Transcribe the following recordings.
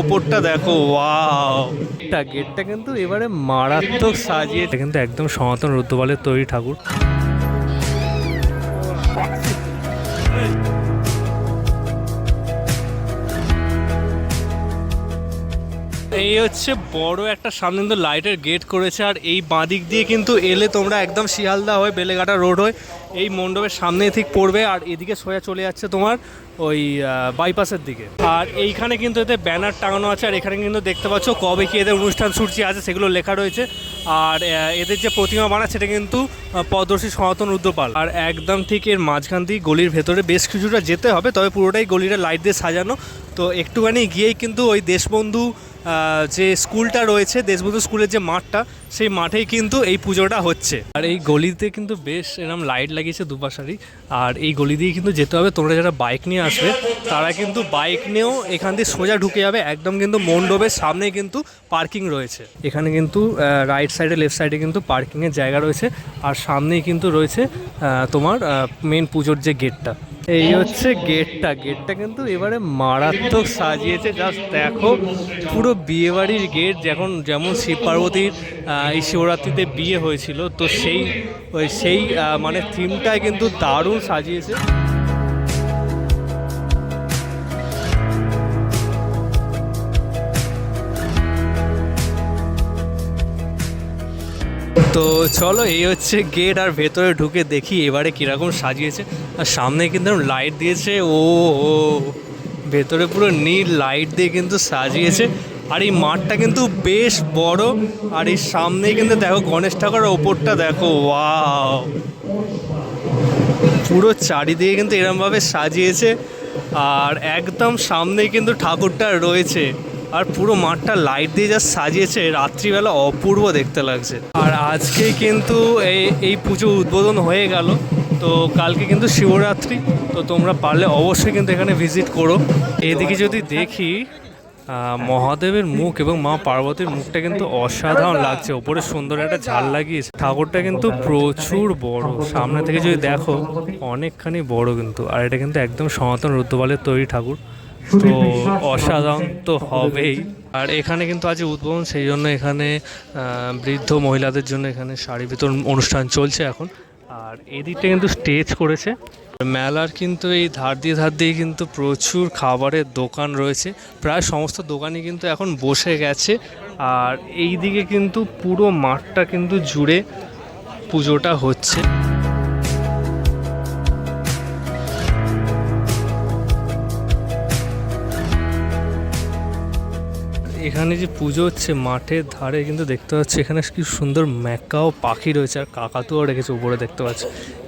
ওপরটা দেখো ওয়াও। গেটটা গেটটা কিন্তু এবারে মারাত্মক সাজিয়ে এটা কিন্তু একদম সনাতন রুদ্রবালের তৈরি ঠাকুর। এই হচ্ছে বড় একটা সামনে কিন্তু লাইটের গেট করেছে আর এই বাঁদিক দিয়ে কিন্তু এলে তোমরা একদম শিয়ালদা হয়ে বেলেঘাটা রোড হয়ে এই মণ্ডপের সামনে ঠিক পড়বে আর এদিকে সোজা চলে যাচ্ছে তোমার ওই বাইপাসের দিকে। আর এইখানে কিন্তু এতে ব্যানার টাঙানো আছে আর এখানে কিন্তু দেখতে পাচ্ছ কবে কি এদের অনুষ্ঠান সূচি আছে, সেগুলো লেখা রয়েছে। আর এদের যে প্রতিমা বানাচ্ছে সেটা কিন্তু পদ্মশ্রী সনাতন রুদ্রপাল আর একদম ঠিক এর মাঝখান দিয়ে গলির ভেতরে বেশ কিছুটা যেতে হবে, তবে পুরোটাই গলিটা লাইট দিয়ে সাজানো। তো একটুখানি গিয়েই কিন্তু ওই দেশবন্ধু যে স্কুলটা রয়েছে, দেশবন্ধু স্কুলের যে মাঠটা, সেই মাঠেই কিন্তু এই পুজোটা হচ্ছে। আর এই গলিতে কিন্তু বেশ এরকম লাইট লাগিয়েছে দুপাশারই। আর এই গলি দিয়ে কিন্তু যেতে হবে। তোমরা যারা বাইক নিয়ে আসবে, তারা কিন্তু বাইক নিয়েও এখান দিয়ে সোজা ঢুকে যাবে। একদম কিন্তু মণ্ডপের সামনে কিন্তু পার্কিং রয়েছে। এখানে কিন্তু রাইট সাইডে লেফট সাইডে কিন্তু পার্কিংয়ের জায়গা রয়েছে। আর সামনেই কিন্তু রয়েছে তোমার মেন পুজোর যে গেটটা এই হচ্ছে গেটটা। গেটটা কিন্তু এবারে মারাত্মক সাজিয়েছে। জাস্ট দেখো, পুরো বিয়েবাড়ির গেট যখন যেমন শিব পার্বতীর এই শিবরাত্রিতে বিয়ে হয়েছিল, তো সেই, ওই সেই মানে থিমটাই কিন্তু দারুণ সাজিয়েছে। তো চলো, এই হচ্ছে গেট আর ভেতরে ঢুকে দেখি এবারে কীরকম সাজিয়েছে। আর সামনে কিন্তু লাইট দিয়েছে, ও ও ভেতরে পুরো নীল লাইট দিয়ে কিন্তু সাজিয়েছে। আর এই মাঠটা কিন্তু বেশ বড়, আর এই সামনেই কিন্তু দেখো গণেশ ঠাকুরের ওপরটা দেখো ওয়াও পুরো চারিদিকে কিন্তু এরমভাবে সাজিয়েছে, আর একদম সামনেই কিন্তু ঠাকুরটা রয়েছে। আর পুরো মাঠটা লাইট দিয়ে যা সাজিয়েছে, রাত্রিবেলা অপূর্ব দেখতে লাগছে। আর আজকে কিন্তু এই এই পুজো উদ্বোধন হয়ে গেল, তো কালকে কিন্তু শিবরাত্রি, তো তোমরা পারলে অবশ্যই কিন্তু এখানে ভিজিট করো। এদিকে যদি দেখি মহাদেবের মুখ এবং মা পার্বতীর মুখটা কিন্তু অসাধারণ লাগছে, ওপরে সুন্দর একটা ঝাল লাগিয়েছে। ঠাকুরটা কিন্তু প্রচুর বড়, সামনে থেকে যদি দেখো, অনেকখানি বড় কিন্তু, আর এটা কিন্তু একদম সনাতন রুদ্রবালের তৈরি ঠাকুর। তো অসাধারণ তো হবেই। আর এখানে কিন্তু আজ উদ্বোধন সেই জন্য এখানে বৃদ্ধ মহিলাদের জন্য এখানে শাড়ি বিতরণ অনুষ্ঠান চলছে এখন। আর এদিকটা কিন্তু স্টেজ করেছে। মেলার কিন্তু এই ধার দিয়ে ধার দিয়ে কিন্তু প্রচুর খাবারের দোকান রয়েছে। প্রায় সমস্ত দোকানই কিন্তু এখন বসে গেছে। আর এই দিকে কিন্তু পুরো মাঠটা কিন্তু জুড়ে পুজোটা হচ্ছে। এখানে যে পুজো হচ্ছে মাঠের ধারে, কিন্তু দেখতে পাচ্ছি এখানে কি সুন্দর ম্যাকাও পাখি রয়েছে, আর কাকাতুয়াও রেখেছে উপরে দেখতে পাচ্ছি।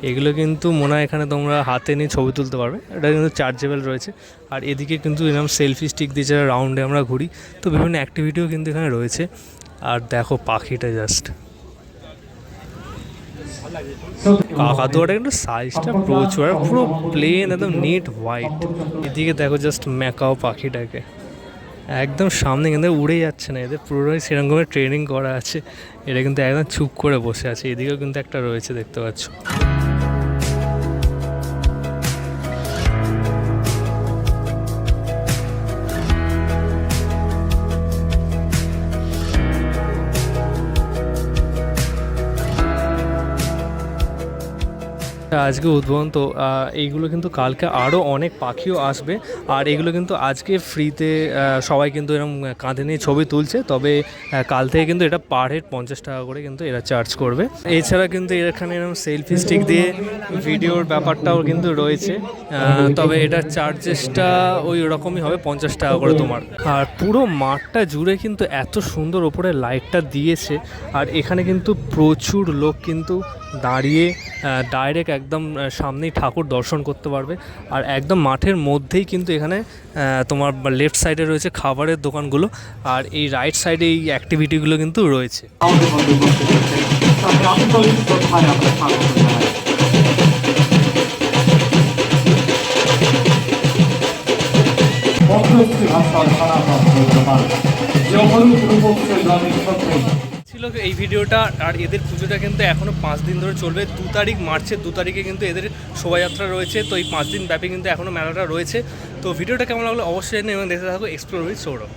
এগুলো কিন্তু মনে হয় এখানে তোমরা হাতে নিয়ে ছবি তুলতে পারবে, এটা কিন্তু চার্জেবল রয়েছে। আর এদিকে কিন্তু এরকম সেলফি স্টিক দিয়ে যারা রাউন্ডে আমরা ঘুরি, তো বিভিন্ন অ্যাক্টিভিটিও কিন্তু এখানে রয়েছে। আর দেখো পাখিটা জাস্ট কাকাতুয়াটা কিন্তু সাইজটা প্রচুর, আর পুরো প্লেন একদম নিট হোয়াইট এদিকে দেখো জাস্ট ম্যাকাও পাখিটাকে। একদম সামনে কিন্তু উড়ে যাচ্ছে না, এদের পুরোটাই সেরকমের ট্রেনিং করা আছে। এটা কিন্তু একদম চুপ করে বসে আছে, এদিকেও কিন্তু একটা রয়েছে, দেখতে পাচ্ছ। আজকে উদ্বোধন, তো এইগুলো কিন্তু কালকে আরও অনেক পাখিও আসবে। আর এগুলো কিন্তু আজকে ফ্রিতে সবাই কিন্তু এরকম কাঁধে নিয়ে ছবি তুলছে। তবে কাল থেকে কিন্তু এটা পার হেড পঞ্চাশ টাকা করে কিন্তু এরা চার্জ করবে। এছাড়া কিন্তু এখানে এরকম সেলফি স্টিক দিয়ে ভিডিওর ব্যাপারটাও কিন্তু রয়েছে। তবে এটার চার্জেসটা ওই রকমই হবে, পঞ্চাশ টাকা করে তোমার। আর পুরো মাঠটা জুড়ে কিন্তু এত সুন্দর ওপরে লাইটটা দিয়েছে। আর এখানে কিন্তু প্রচুর লোক কিন্তু দাঁড়িয়ে ডাইরেক্ট একদম সামনেই ঠাকুর দর্শন করতে পারবে। আর একদম মাঠের মধ্যেই কিন্তু এখানে তোমার লেফট সাইডে রয়েছে খাবারের দোকানগুলো। আর এই রাইট সাইডে এই অ্যাক্টিভিটিগুলো কিন্তু রয়েছে। ছিল এই ভিডিওটা আর এদের পুজোটা কিন্তু এখনও পাঁচ দিন ধরে চলবে। দু তারিখ মার্চের দু তারিখে কিন্তু এদের শোভাযাত্রা রয়েছে। তো এই পাঁচ দিন ব্যাপী কিন্তু এখনও মেলাটা রয়েছে। তো ভিডিওটা কেমন লাগল অবশ্যই এবং দেখতে থাকো এক্সপ্লোর উইথ সৌরভ।